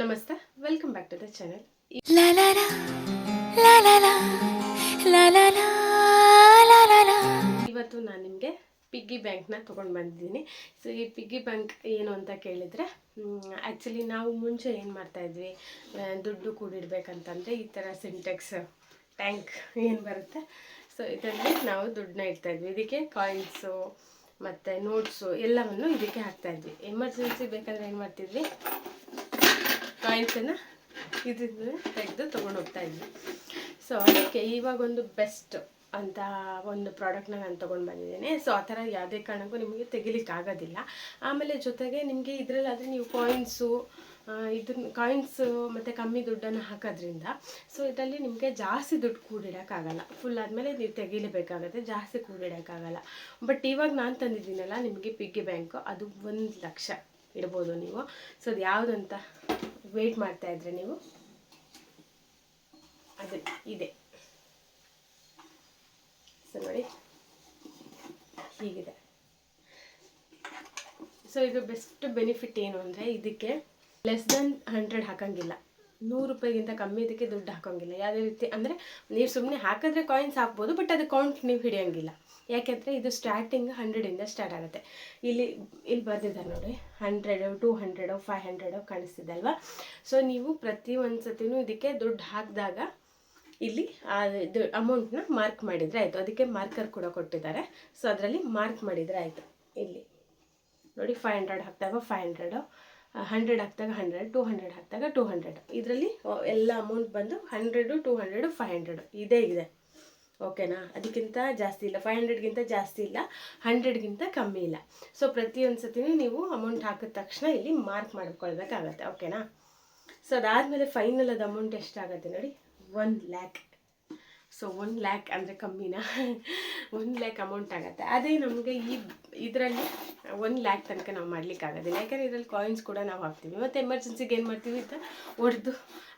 ನಮಸ್ತೆ welcome back to the channel. ಇವತ್ತು ನಾನು ನಿಮಗೆ ಪಿಗ್ಗಿ ಬ್ಯಾಂಕ್ನ ತೊಗೊಂಡು ಬಂದಿದ್ದೀನಿ. ಸೊ ಈ ಪಿಗ್ಗಿ ಬ್ಯಾಂಕ್ ಏನು ಅಂತ ಕೇಳಿದರೆ ಆ್ಯಕ್ಚುಲಿ ನಾವು ಮುಂಚೆ ಏನು ಮಾಡ್ತಾಯಿದ್ವಿ ದುಡ್ಡು ಕೂಡಿಡ್ಬೇಕಂತಂದರೆ ಈ ಥರ ಸಿಂಟೆಕ್ಸ್ ಟ್ಯಾಂಕ್ ಏನು ಬರುತ್ತೆ? ಸೊ ಇದರಲ್ಲಿ ನಾವು ದುಡ್ಡನ್ನ ಇಡ್ತಾಯಿದ್ವಿ ಇದಕ್ಕೆ ಕಾಯಿನ್ಸು ಮತ್ತು ನೋಟ್ಸು ಎಲ್ಲವನ್ನು ಇದಕ್ಕೆ ಹಾಕ್ತಾಯಿದ್ವಿ ಎಮರ್ಜೆನ್ಸಿ ಬೇಕಾದರೆ ಏನು ಮಾಡ್ತಿದ್ವಿ? ಕಾಯಿನ್ಸನ್ನು ಇದು ತೆಗೆದು ತೊಗೊಂಡು ಹೋಗ್ತಾ ಇದ್ವಿ ಸೊ ಅದಕ್ಕೆ ಇವಾಗ ಒಂದು ಬೆಸ್ಟ್ ಅಂತ ಒಂದು ಪ್ರಾಡಕ್ಟ್ನ ನಾನು ತೊಗೊಂಡು ಬಂದಿದ್ದೇನೆ. ಸೊ ಆ ಥರ ಯಾವುದೇ ಕಾರಣಕ್ಕೂ ನಿಮಗೆ ತೆಗಿಲಿಕ್ಕೆ ಆಗೋದಿಲ್ಲ ಆಮೇಲೆ ಜೊತೆಗೆ ನಿಮಗೆ ಇದರಲ್ಲಾದರೆ ನೀವು ಕಾಯಿನ್ಸು ಇದನ್ನ ಕಾಯಿನ್ಸು ಮತ್ತು ಕಮ್ಮಿ ದುಡ್ಡನ್ನು ಹಾಕೋದ್ರಿಂದ ಸೊ ಇದರಲ್ಲಿ ನಿಮಗೆ ಜಾಸ್ತಿ ದುಡ್ಡು ಕೂಡಿಡೋಕ್ಕಾಗಲ್ಲ. ಫುಲ್ ಆದಮೇಲೆ ನೀವು ತೆಗಿಲೇಬೇಕಾಗತ್ತೆ, ಜಾಸ್ತಿ ಕೂಡಿಡೋಕ್ಕಾಗಲ್ಲ. ಬಟ್ ಇವಾಗ ನಾನು ತಂದಿದ್ದೀನಲ್ಲ, ನಿಮಗೆ ಪಿಗ್ಗಿ ಬ್ಯಾಂಕು ಅದು ಒಂದು ಲಕ್ಷ ಇಡ್ಬೋದು ನೀವು. ಸೊ ಅದು ಯಾವುದಂತ ವೆಯ್ಟ್ ಮಾಡ್ತಾ ಇದ್ರೆ ನೀವು? ಅದು ಇದೆ. ಸೊ ನೋಡಿ. ಹೀಗಿದೆ. ಸೊ ಇದು ಬೆಸ್ಟ್ ಬೆನಿಫಿಟ್ ಏನು ಅಂದರೆ ಇದಕ್ಕೆ ಲೆಸ್ ದೆನ್ ಹಂಡ್ರೆಡ್ ಹಾಕಂಗಿಲ್ಲ. ನೂರು ರೂಪಾಯಿಗಿಂತ ಕಮ್ಮಿ ಇದಕ್ಕೆ ದುಡ್ಡು ಹಾಕೋಂಗಿಲ್ಲ. ಯಾವುದೇ ರೀತಿ ಅಂದರೆ ನೀವು ಸುಮ್ಮನೆ ಹಾಕಿದ್ರೆ ಕಾಯಿನ್ಸ್ ಹಾಕ್ಬೋದು ಬಟ್ ಅದು ಕೌಂಟ್ ನೀವು ಹಿಡಿಯೋಂಗಿಲ್ಲ. ಯಾಕೆಂದರೆ ಇದು ಸ್ಟಾರ್ಟಿಂಗ್ ಹಂಡ್ರೆಡಿಂದ ಸ್ಟಾರ್ಟ್ ಆಗುತ್ತೆ. ಇಲ್ಲಿ ಇಲ್ಲಿ ಬರ್ದಿದ್ದಾರೆ ನೋಡಿ hundred two hundred five hundred ಕಾಣಿಸ್ತಿದೆ ಅಲ್ವಾ? ಸೊ ನೀವು ಪ್ರತಿ ಒಂದು ಸತಿನೂ ಇದಕ್ಕೆ ದುಡ್ಡು ಹಾಕಿದಾಗ ಇಲ್ಲಿ ಇದು ಅಮೌಂಟ್ನ ಮಾರ್ಕ್ ಮಾಡಿದರೆ ಆಯಿತು. ಅದಕ್ಕೆ ಮಾರ್ಕರ್ ಕೂಡ ಕೊಟ್ಟಿದ್ದಾರೆ. ಸೊ ಅದರಲ್ಲಿ ಮಾರ್ಕ್ ಮಾಡಿದರೆ ಆಯಿತು. ಇಲ್ಲಿ. ನೋಡಿ ಫೈವ್ ಹಂಡ್ರೆಡ್ ಹಾಕಿದಾಗ ಫೈವ್ ಹಂಡ್ರೆಡು ಹಂಡ್ರೆಡ್ ಹಾಕಿದಾಗ ಹಂಡ್ರೆಡ್ ಟೂ ಹಂಡ್ರೆಡ್ ಹಾಕಿದಾಗ ಟೂ ಹಂಡ್ರೆಡ್ ಇದರಲ್ಲಿ ಎಲ್ಲ ಅಮೌಂಟ್ ಬಂದು hundred two hundred five hundred ಇದೇ ಇದೆ. ಓಕೆನಾ ಅದಕ್ಕಿಂತ ಜಾಸ್ತಿ ಇಲ್ಲ. ಫೈವ್ ಹಂಡ್ರೆಡ್ಗಿಂತ ಜಾಸ್ತಿ ಇಲ್ಲ. ಹಂಡ್ರೆಡ್ಗಿಂತ ಕಮ್ಮಿ ಇಲ್ಲ. ಸೊ ಪ್ರತಿಯೊಂದು ಸತಿನೂ ನೀವು ಅಮೌಂಟ್ ಹಾಕಿದ ತಕ್ಷಣ ಇಲ್ಲಿ ಮಾರ್ಕ್ ಮಾಡ್ಕೊಳ್ಬೇಕಾಗತ್ತೆ. ಓಕೆನಾ ಸೊ ಅದಾದಮೇಲೆ ಫೈನಲ್ ಅದು ಅಮೌಂಟ್ ಎಷ್ಟಾಗುತ್ತೆ ನೋಡಿ? One lakh so one lakh ಅಂದರೆ ಕಮ್ಮಿನ? ಒನ್ ಲ್ಯಾಕ್ ಅಮೌಂಟ್ ಆಗುತ್ತೆ. ಅದೇ ನಮಗೆ ಈ ಇದರಲ್ಲಿ ಒನ್ ಲ್ಯಾಕ್ ತನಕ ನಾವು ಮಾಡಲಿಕ್ಕಾಗೋದಿಲ್ಲ ಯಾಕಂದರೆ ಇದರಲ್ಲಿ ಕಾಯಿನ್ಸ್ ಕೂಡ ನಾವು ಹಾಕ್ತೀವಿ. ಮತ್ತು ಎಮರ್ಜೆನ್ಸಿಗೆ ಏನು ಮಾಡ್ತೀವಿ ಅಂತ ಒಡೆದು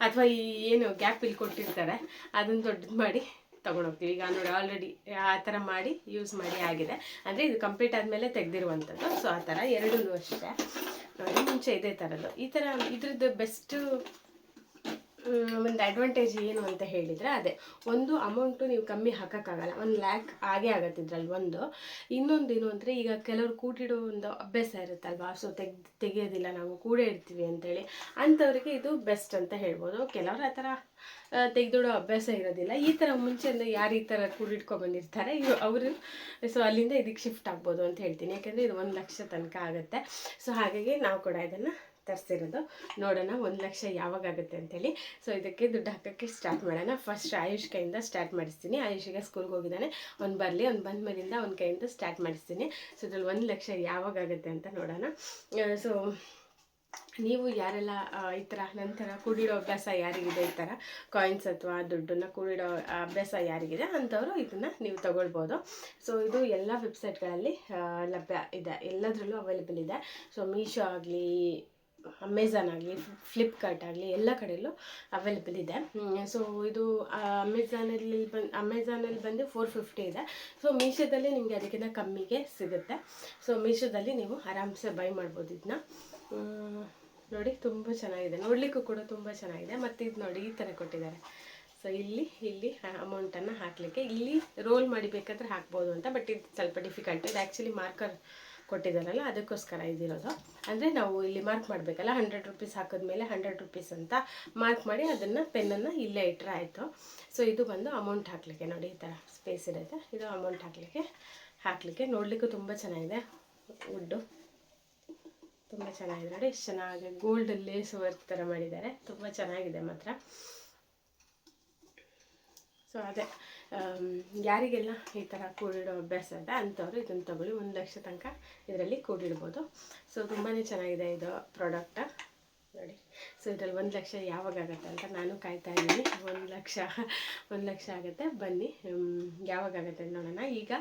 ಅಥವಾ ಈ ಏನು ಗ್ಯಾಪ್ ಇಲ್ಲಿ ಕೊಟ್ಟಿರ್ತಾರೆ ಅದನ್ನು ದೊಡ್ಡದು ಮಾಡಿ ತೊಗೊಂಡೋಗ್ತೀವಿ ಈಗ ನೋಡಿ ಆಲ್ರೆಡಿ ಆ ಥರ ಮಾಡಿ ಯೂಸ್ ಮಾಡಿ ಆಗಿದೆ. ಅಂದರೆ ಇದು ಕಂಪ್ಲೀಟ್ ಆದಮೇಲೆ ತೆಗೆದಿರುವಂಥದ್ದು. ಸೊ ಆ ಥರ ಎರಡೂ ಅಷ್ಟೇ ನೋಡಿ, ಮುಂಚೆ ಇದೇ ಥರದ್ದು. ಈ ಥರ ಇದ್ರದ್ದು ಬೆಸ್ಟು ಒಂದು ಅಡ್ವಾಂಟೇಜ್ ಏನು ಅಂತ ಹೇಳಿದರೆ ಅದೇ, ಒಂದು ಅಮೌಂಟು ನೀವು ಕಮ್ಮಿ ಹಾಕೋಕ್ಕಾಗಲ್ಲ, ಒಂದು ಲ್ಯಾಕ್ ಆಗೇ ಆಗತ್ತೆ ಇದರಲ್ಲಿ ಒಂದು. ಇನ್ನೊಂದು ಏನು ಅಂದರೆ ಈಗ ಕೆಲವರು ಕೂಡಿಡೋ ಒಂದು ಅಭ್ಯಾಸ ಇರುತ್ತಲ್ವಾ ಸೊ ತೆಗ್, ತೆಗೆಯೋದಿಲ್ಲ, ನಾವು ಕೂಡೇ ಇರ್ತೀವಿ ಅಂತೇಳಿ, ಅಂಥವ್ರಿಗೆ ಇದು ಬೆಸ್ಟ್ ಅಂತ ಹೇಳ್ಬೋದು. ಕೆಲವರು ಆ ಥರ ತೆಗೆದಿಡೋ ಅಭ್ಯಾಸ ಇರೋದಿಲ್ಲ. ಈ ಥರ ಮುಂಚೆಯಿಂದ ಯಾರು ಈ ಥರ ಕೂಡಿಟ್ಕೊಂಡ್ಬಂದಿರ್ತಾರೆ ಇವು ಅವರು ಸೊ ಅಲ್ಲಿಂದ ಇದಕ್ಕೆ ಶಿಫ್ಟ್ ಆಗ್ಬೋದು ಅಂತ ಹೇಳ್ತೀನಿ. ಯಾಕೆಂದರೆ ಇದು ಒಂದು ಲಕ್ಷ ತನಕ ಆಗುತ್ತೆ. ಸೊ ಹಾಗಾಗಿ ನಾವು ಕೂಡ ಇದನ್ನು ತರಿಸಿರೋದು. ನೋಡೋಣ ಒಂದು ಲಕ್ಷ ಯಾವಾಗ ಆಗುತ್ತೆ ಅಂತೇಳಿ. ಸೊ ಇದಕ್ಕೆ ದುಡ್ಡು ಹಾಕೋಕ್ಕೆ ಸ್ಟಾರ್ಟ್ ಮಾಡೋಣ. ಫಸ್ಟ್ ಆಯುಷ್ ಕೈಯಿಂದ ಸ್ಟಾರ್ಟ್ ಮಾಡಿಸ್ತೀನಿ. ಆಯುಷಿಗೆ ಸ್ಕೂಲ್ಗೆ ಹೋಗಿದ್ದಾನೆ. ಅವ್ನು ಬರಲಿ, ಅವ್ನು ಬಂದ ಮೇಲಿಂದ ಅವ್ನ ಕೈಯಿಂದ ಸ್ಟಾರ್ಟ್ ಮಾಡಿಸ್ತೀನಿ. ಸೊ ಇದ್ರಲ್ಲಿ ಒಂದು ಲಕ್ಷ ಯಾವಾಗ ಆಗುತ್ತೆ ಅಂತ ನೋಡೋಣ. ಸೊ ನೀವು ಯಾರೆಲ್ಲ ಈ ಥರ ನಂತರ ಕೂಡಿಡೋ ಅಭ್ಯಾಸ ಯಾರಿಗಿದೆ? ಈ ಥರ ಕಾಯಿನ್ಸ್ ಅಥವಾ ದುಡ್ಡನ್ನು ಕೂಡಿಡೋ ಅಭ್ಯಾಸ ಯಾರಿಗಿದೆ? ಅಂಥವರು ಇದನ್ನು ನೀವು ತಗೊಳ್ಬೋದು. ಸೊ ಇದು ಎಲ್ಲ ವೆಬ್ಸೈಟ್ಗಳಲ್ಲಿ ಲಭ್ಯ ಇದೆ. ಎಲ್ಲದರಲ್ಲೂ ಅವೈಲೇಬಲ್ ಇದೆ. ಸೊ ಮೀಶೋ ಆಗಲಿ ಅಮೆಝಾನ್ ಆಗಲಿ ಫ್ಲಿಪ್ಕಾರ್ಟ್ ಆಗಲಿ, ಎಲ್ಲ ಕಡೆಯಲ್ಲೂ ಅವೈಲೇಬಲ್ ಇದೆ. ಸೊ ಇದು ಅಮೆಝಾನಲ್ಲಿ ಬಂದು ಅಮೆಝಾನಲ್ಲಿ ಬಂದು ಫೋರ್ ಫಿಫ್ಟಿ ಇದೆ. ಸೊ ಮೀಶೋದಲ್ಲಿ ನಿಮಗೆ ಅದಕ್ಕಿಂತ ಕಮ್ಮಿಗೆ ಸಿಗುತ್ತೆ. ಸೊ ಮೀಶೋದಲ್ಲಿ ನೀವು ಆರಾಮ್ಸೆ ಬೈ ಮಾಡ್ಬೋದು ಇದನ್ನ ನೋಡಿ, ತುಂಬ ಚೆನ್ನಾಗಿದೆ. ನೋಡಲಿಕ್ಕೂ ಕೂಡ ತುಂಬ ಚೆನ್ನಾಗಿದೆ. ಮತ್ತು ಇದು ನೋಡಿ, ಈ ಥರ ಕೊಟ್ಟಿದ್ದಾರೆ. ಸೊ ಇಲ್ಲಿ ಇಲ್ಲಿ ಅಮೌಂಟನ್ನು ಹಾಕಲಿಕ್ಕೆ, ಇಲ್ಲಿ ರೋಲ್ ಮಾಡಿ ಬೇಕಾದ್ರೆ ಹಾಕ್ಬೋದು ಅಂತ ಬಟ್ ಇದು ಸ್ವಲ್ಪ ಡಿಫಿಕಲ್ಟ್ ಇದು ಆ್ಯಕ್ಚುಲಿ ಮಾರ್ಕರ್ ಕೊಟ್ಟಿದ್ದಾರಲ್ಲ ಅದಕ್ಕೋಸ್ಕರ ಇದಿರೋದು. ಅಂದರೆ ನಾವು ಇಲ್ಲಿ ಮಾರ್ಕ್ ಮಾಡಬೇಕಲ್ಲ ಹಂಡ್ರೆಡ್ ರುಪೀಸ್ ಹಾಕಿದ್ಮೇಲೆ ಹಂಡ್ರೆಡ್ ರುಪೀಸ್ ಅಂತ ಮಾರ್ಕ್ ಮಾಡಿ ಅದನ್ನು ಪೆನ್ನನ್ನು ಇಲ್ಲೇ ಇಟ್ಟರೆ ಆಯಿತು. ಸೊ ಇದು ಬಂದು ಅಮೌಂಟ್ ಹಾಕಲಿಕ್ಕೆ ನೋಡಿ, ಈ ಥರ ಸ್ಪೇಸ್ ಇರುತ್ತೆ. ಇದು ಅಮೌಂಟ್ ಹಾಕಲಿಕ್ಕೆ ಹಾಕಲಿಕ್ಕೆ ನೋಡಲಿಕ್ಕೂ ತುಂಬ ಚೆನ್ನಾಗಿದೆ. ವುಡ್ಡು ತುಂಬ ಚೆನ್ನಾಗಿದೆ ನೋಡಿ, ಎಷ್ಟು ಚೆನ್ನಾಗಿ ಗೋಲ್ಡ್ ಲೇಸ್ ವರ್ಕ್ ಥರ ಮಾಡಿದ್ದಾರೆ. ತುಂಬ ಚೆನ್ನಾಗಿದೆ ಮಾತ್ರ. ಸೊ ಅದೇ. ಯಾರಿಗೆಲ್ಲ ಈ ಥರ ಕೂಡಿಡೋ ಅಭ್ಯಾಸ ಇದೆ ಅಂಥವ್ರು ಇದನ್ನು ತಗೊಳ್ಳಿ, ಒಂದು ಲಕ್ಷ ತನಕ ಇದರಲ್ಲಿ ಕೂಡಿಡ್ಬೋದು. ಸೊ ತುಂಬಾ ಚೆನ್ನಾಗಿದೆ ಇದು ಪ್ರಾಡಕ್ಟ ನೋಡಿ ಸೊ ಇದರಲ್ಲಿ ಒಂದು ಲಕ್ಷ ಯಾವಾಗ ಆಗುತ್ತೆ ಅಂತ ನಾನು ಕಾಯ್ತಾ ಇದ್ದೀನಿ. ಒಂದು ಲಕ್ಷ ಒಂದು ಲಕ್ಷ ಆಗುತ್ತೆ. ಬನ್ನಿ ಯಾವಾಗ ಆಗುತ್ತೆ ನೋಡೋಣ. ಈಗ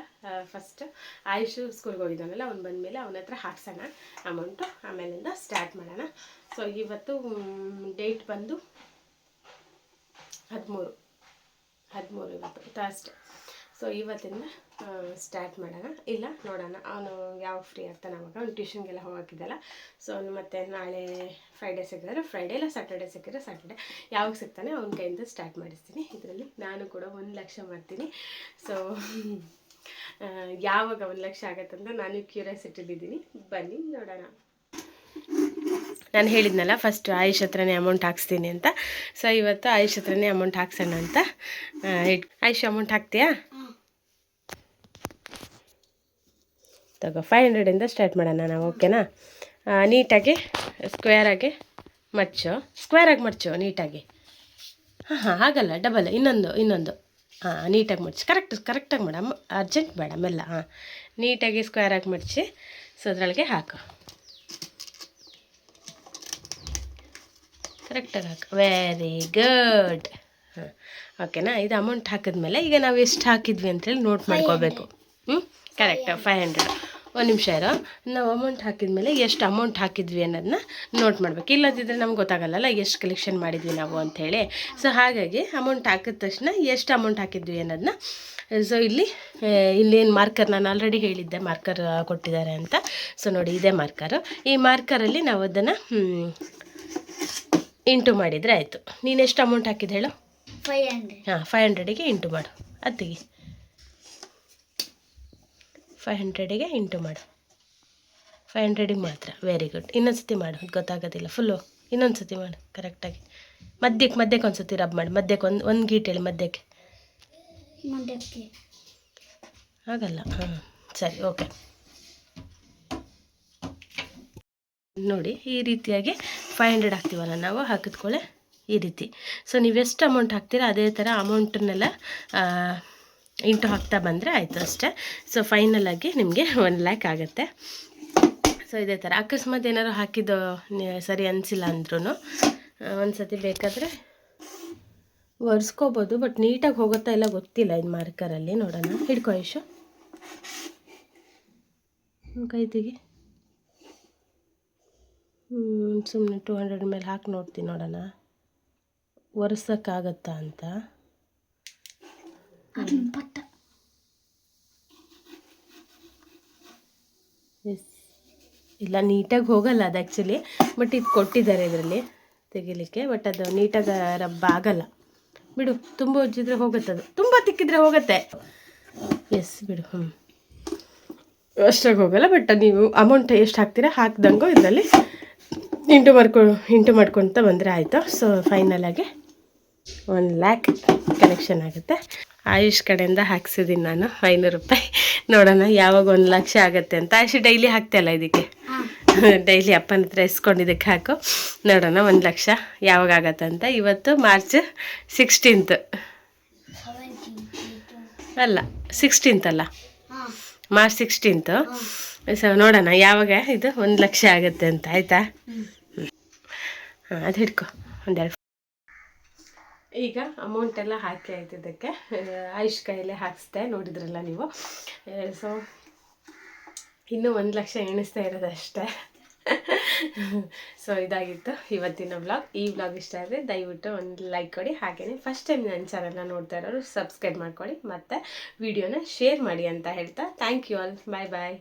ಫಸ್ಟ್ ಆಯುಷು ಸ್ಕೂಲ್ಗೆ ಹೋಗಿದ್ದಾನಲ್ಲ, ಅವ್ನು ಬಂದಮೇಲೆ ಅವನ ಹತ್ರ ಹಾಕ್ಸೋಣ ಅಮೌಂಟು ಆಮೇಲಿಂದ ಸ್ಟಾರ್ಟ್ ಮಾಡೋಣ. ಸೊ ಇವತ್ತು ಡೇಟ್ ಬಂದು ಹದಿಮೂರು. ಹದಿಮೂರು ಇವತ್ತು ಥರ್ಸ್ಡೇ ಸೊ ಇವತ್ತಿಂದ ಸ್ಟಾರ್ಟ್ ಮಾಡೋಣ. ಇಲ್ಲ, ನೋಡೋಣ. ಅವನು ಯಾವ ಫ್ರೀ ಆಗ್ತಾನೆ ಅವಾಗ. ಅವ್ನು ಟ್ಯೂಷನ್ಗೆಲ್ಲ ಹೋಗೋಕ್ಕಿದ್ದಲ್ಲ ಸೊ ಅವ್ನು ಮತ್ತೆ ನಾಳೆ ಫ್ರೈಡೇ ಸಿಕ್ಕಿದ್ರೆ ಫ್ರೈಡೇ ಇಲ್ಲ ಸ್ಯಾಟರ್ಡೇ ಸಿಕ್ಕಿದ್ರೆ ಸಾಟರ್ಡೆ ಯಾವಾಗ ಸಿಗ್ತಾನೆ ಅವನ ಕೈಯಿಂದ ಸ್ಟಾರ್ಟ್ ಮಾಡಿಸ್ತೀನಿ. ಇದರಲ್ಲಿ ನಾನು ಕೂಡ ಒಂದು ಲಕ್ಷ ಮಾಡ್ತೀನಿ. ಸೊ ಯಾವಾಗ ಒಂದು ಲಕ್ಷ ಆಗತ್ತಂತ ನಾನು ಕ್ಯೂರಿಯಾಸಿಟಿಲಿದ್ದೀನಿ ಬನ್ನಿ, ನೋಡೋಣ. ನಾನು ಹೇಳಿದ್ನಲ್ಲ ಫಸ್ಟ್ ಆಯುಷ್ ಹತ್ರನೇ ಅಮೌಂಟ್ ಹಾಕ್ಸ್ತೀನಿ ಅಂತ. ಸೊ ಇವತ್ತು ಆಯುಷ್ ಹತ್ರನೇ ಅಮೌಂಟ್ ಹಾಕ್ಸೋಣ ಅಂತ ಇಟ್ ಆಯುಷ್ ಅಮೌಂಟ್ ಹಾಕ್ತೀಯಾ? ತಗೋ ಫೈವ್ ಹಂಡ್ರೆಡಿಂದ ಸ್ಟಾರ್ಟ್ ಮಾಡೋಣ ನಾವು ಓಕೆನಾ ನೀಟಾಗಿ ಸ್ಕ್ವೇರಾಗಿ ಮಡ್ಚು ಸ್ಕ್ವೇರಾಗಿ ಮಡ್ಚು ನೀಟಾಗಿ. ಹಾಂ ಹಾಂ ಆಗಲ್ಲ ಡಬಲ್ ಇನ್ನೊಂದು ಇನ್ನೊಂದು. ಹಾಂ, ನೀಟಾಗಿ ಮಡ್ಚಿ ಕರೆಕ್ಟ್ ಕರೆಕ್ಟಾಗಿ ಮೇಡಮ್ ಅರ್ಜೆಂಟ್ ಮೇಡಮ್ ಎಲ್ಲ ಹಾಂ. ನೀಟಾಗಿ ಸ್ಕ್ವೇರಾಗಿ ಮಡ್ಚಿ ಸೊ ಅದರೊಳಗೆ ಹಾಕು. ಕರೆಕ್ಟಾಗಿ ಹಾಕಿ ವೆರಿ ಗುಡ್ ಹಾಂ ಓಕೆನಾ ಇದು ಅಮೌಂಟ್ ಹಾಕಿದ್ಮೇಲೆ ಈಗ ನಾವು ಎಷ್ಟು ಹಾಕಿದ್ವಿ ಅಂತೇಳಿ ನೋಟ್ ಮಾಡ್ಕೋಬೇಕು. ಹ್ಞೂ ಕರೆಕ್ಟ್ ಫೈವ್ ಹಂಡ್ರೆಡ್ ಒಂದು ನಿಮಿಷ ಇರೋ. ನಾವು ಅಮೌಂಟ್ ಹಾಕಿದ ಮೇಲೆ ಎಷ್ಟು ಅಮೌಂಟ್ ಹಾಕಿದ್ವಿ ಅನ್ನೋದನ್ನ ನೋಟ್ ಮಾಡಬೇಕು. ಇಲ್ಲದಿದ್ದರೆ ನಮ್ಗೆ ಗೊತ್ತಾಗಲ್ಲಲ್ಲ ಎಷ್ಟು ಕಲೆಕ್ಷನ್ ಮಾಡಿದ್ವಿ ನಾವು ಅಂಥೇಳಿ ಸೊ ಹಾಗಾಗಿ ಅಮೌಂಟ್ ಹಾಕಿದ ತಕ್ಷಣ ಎಷ್ಟು ಅಮೌಂಟ್ ಹಾಕಿದ್ವಿ ಅನ್ನೋದನ್ನ ಸೊ ಇಲ್ಲಿ ಇಲ್ಲೇನು ಮಾರ್ಕರ್ ನಾನು ಆಲ್ರೆಡಿ ಹೇಳಿದ್ದೆ ಮಾರ್ಕರ್ ಕೊಟ್ಟಿದ್ದಾರೆ ಅಂತ. ಸೊ ನೋಡಿ ಇದೇ ಮಾರ್ಕರು ಈ ಮಾರ್ಕರಲ್ಲಿ ನಾವು ಅದನ್ನು ಇಂಟು ಮಾಡಿದರೆ ಆಯಿತು. ನೀನು ಎಷ್ಟು ಅಮೌಂಟ್ ಹಾಕಿದ್ದು ಹೇಳು? ಫೈವ್ ಹಂಡ್ರೆಡ್ ಹಾಂ ಫೈವ್ ಹಂಡ್ರೆಡಿಗೆ ಇಂಟು ಮಾಡು. ಅತ್ತಿಗೆ. ಫೈವ್ ಹಂಡ್ರೆಡಿಗೆ ಇಂಟು ಮಾಡು. ಫೈವ್ ಹಂಡ್ರೆಡಿಗೆ ಮಾತ್ರ. ವೆರಿ ಗುಡ್ ಇನ್ನೊಂದು ಸತಿ ಮಾಡು. ಗೊತ್ತಾಗೋದಿಲ್ಲ. ಫುಲ್ಲು ಇನ್ನೊಂದು ಸತಿ ಮಾಡು ಕರೆಕ್ಟಾಗಿ ಮಧ್ಯಕ್ಕೆ ಮಧ್ಯಕ್ಕೆ ಒಂದು ಸತಿ ರಬ್ ಮಾಡಿ. ಮಧ್ಯಕ್ಕೆ ಒಂದು ಒಂದು ಗೀಟ್ ಹೇಳಿ ಮಧ್ಯಕ್ಕೆ. ಆಗಲ್ಲ. ಹಾಂ ಸರಿ ಓಕೆ ನೋಡಿ ಈ ರೀತಿಯಾಗಿ ಫೈವ್ ಹಂಡ್ರೆಡ್ ಹಾಕ್ತೀವಲ್ಲ ನಾವು ಹಾಕಿದ್ಕೊಳ್ಳೆ ಈ ರೀತಿ. ಸೊ ಎಷ್ಟು ಅಮೌಂಟ್ ಹಾಕ್ತೀರಾ, ಅದೇ ಥರ ಅಮೌಂಟನ್ನೆಲ್ಲ ಇಂಟು ಹಾಕ್ತಾ ಬಂದರೆ ಆಯಿತು ಅಷ್ಟೇ. ಸೊ ಫೈನಲಾಗಿ ನಿಮಗೆ ಒನ್ ಲ್ಯಾಕ್ ಆಗುತ್ತೆ. ಸೊ ಇದೇ ಥರ ಅಕಸ್ಮಾತ್ ಏನಾದ್ರು ಹಾಕಿದ್ದು ಸರಿ ಅನಿಸಿಲ್ಲ ಅಂದ್ರೂ ಒಂದು ಸತಿ ಬೇಕಾದರೆ ಒರೆಸ್ಕೋಬೋದು ಬಟ್ ನೀಟಾಗಿ ಹೋಗುತ್ತಾ ಇಲ್ಲ ಗೊತ್ತಿಲ್ಲ ಇದು ಮಾರ್ಕರಲ್ಲಿ ನೋಡೋಣ. ಹಿಡ್ಕೊ, ಐಶು. ಸುಮ್ಮನೆ ಟೂ ಹಂಡ್ರೆಡ್ ಮೇಲೆ ಹಾಕಿ ನೋಡ್ತೀನಿ ನೋಡೋಣ. ಒರೆಸೋಕ್ಕಾಗತ್ತಾ ಅಂತ. ಎಸ್ ಇಲ್ಲ ನೀಟಾಗಿ ಹೋಗಲ್ಲ ಅದು ಆ್ಯಕ್ಚುಲಿ ಬಟ್ ಇದು ಕೊಟ್ಟಿದ್ದಾರೆ ಇದರಲ್ಲಿ ತೆಗಿಲಿಕ್ಕೆ ಬಟ್ ಅದು ನೀಟಾಗಿ ರಬ್ಬ ಆಗಲ್ಲ. ಬಿಡು ತುಂಬ ಉಜ್ಜಿದ್ರೆ ಹೋಗುತ್ತೆ ಅದು. ತುಂಬ ತಿಕ್ಕಿದ್ರೆ ಹೋಗುತ್ತೆ. ಎಸ್ ಬಿಡು ಹ್ಞೂ ಅಷ್ಟಾಗಿ ಹೋಗಲ್ಲ ಬಟ್ ನೀವು ಅಮೌಂಟ್ ಎಷ್ಟು ಹಾಕ್ತೀರಾ ಹಾಕ್ದಂಗೋ ಇದರಲ್ಲಿ ಇಂಟು ಮಾಡ್ಕೊ ಇಂಟು ಮಾಡ್ಕೊತ ಬಂದರೆ ಆಯಿತು. ಸೊ ಫೈನಲಾಗಿ ಒನ್ ಲ್ಯಾಕ್ ಕಲೆಕ್ಷನ್ ಆಗುತ್ತೆ. ಆಯುಷ್ ಕಡೆಯಿಂದ ಹಾಕ್ಸಿದ್ದೀನಿ ನಾನು ಐನೂರು ರೂಪಾಯಿ. ನೋಡೋಣ ಯಾವಾಗ ಒಂದು ಲಕ್ಷ ಆಗುತ್ತೆ ಅಂತ. ಆಯುಷ್ ಡೈಲಿ ಹಾಕ್ತಾಯಿಲ್ಲ ಇದಕ್ಕೆ. ಡೈಲಿ ಅಪ್ಪನ ಹತ್ರ ಇಸ್ಕೊಂಡಿದ್ದಕ್ಕೆ ಹಾಕು. ನೋಡೋಣ ಒಂದು ಲಕ್ಷ ಯಾವಾಗ ಆಗತ್ತೆ ಅಂತ. ಇವತ್ತು ಮಾರ್ಚ್ ಸಿಕ್ಸ್ಟೀನ್ತ್ ಅಲ್ಲ ಸಿಕ್ಸ್ಟೀನ್ತ್ ಅಲ್ಲ. ಮಾರ್ಚ್ ಸಿಕ್ಸ್ಟೀನ್ತು ಸೊ ನೋಡೋಣ, ಯಾವಾಗ ಇದು ಒಂದು ಲಕ್ಷ ಆಗುತ್ತೆ ಅಂತ, ಆಯಿತಾ? ಅದು ಹಿಡ್ಕೊ, ಒಂದೆರಡು ಈಗ ಅಮೌಂಟ್ ಎಲ್ಲ ಹಾಕಿ ಆಯ್ತು ಇದಕ್ಕೆ. ಆಯುಷ್ ಕೈಯಲ್ಲೇ ಹಾಕಿಸ್ದೆ, ನೋಡಿದ್ರಲ್ಲ ನೀವು. ಸೊ ಇನ್ನೂ ಒಂದು ಲಕ್ಷ ಎಣಿಸ್ತಾ ಇರೋದು ಅಷ್ಟೇ. ಸೊ ಇದಾಗಿತ್ತು ಇವತ್ತಿನ ವ್ಲಾಗ್ ಈ ವ್ಲಾಗ್ ಇಷ್ಟ ಆದರೆ ದಯವಿಟ್ಟು ಒಂದು ಲೈಕ್ ಕೊಡಿ. ಹಾಗೆಯೇ ಫಸ್ಟ್ ಟೈಮ್ ನನ್ನ ಚಾನಲ್ನ ನೋಡ್ತಾ ಇರೋರು ಸಬ್ಸ್ಕ್ರೈಬ್ ಮಾಡ್ಕೊಳ್ಳಿ. ಮತ್ತು ವಿಡಿಯೋನ ಶೇರ್ ಮಾಡಿ ಅಂತ ಹೇಳ್ತಾ. Thank you all bye bye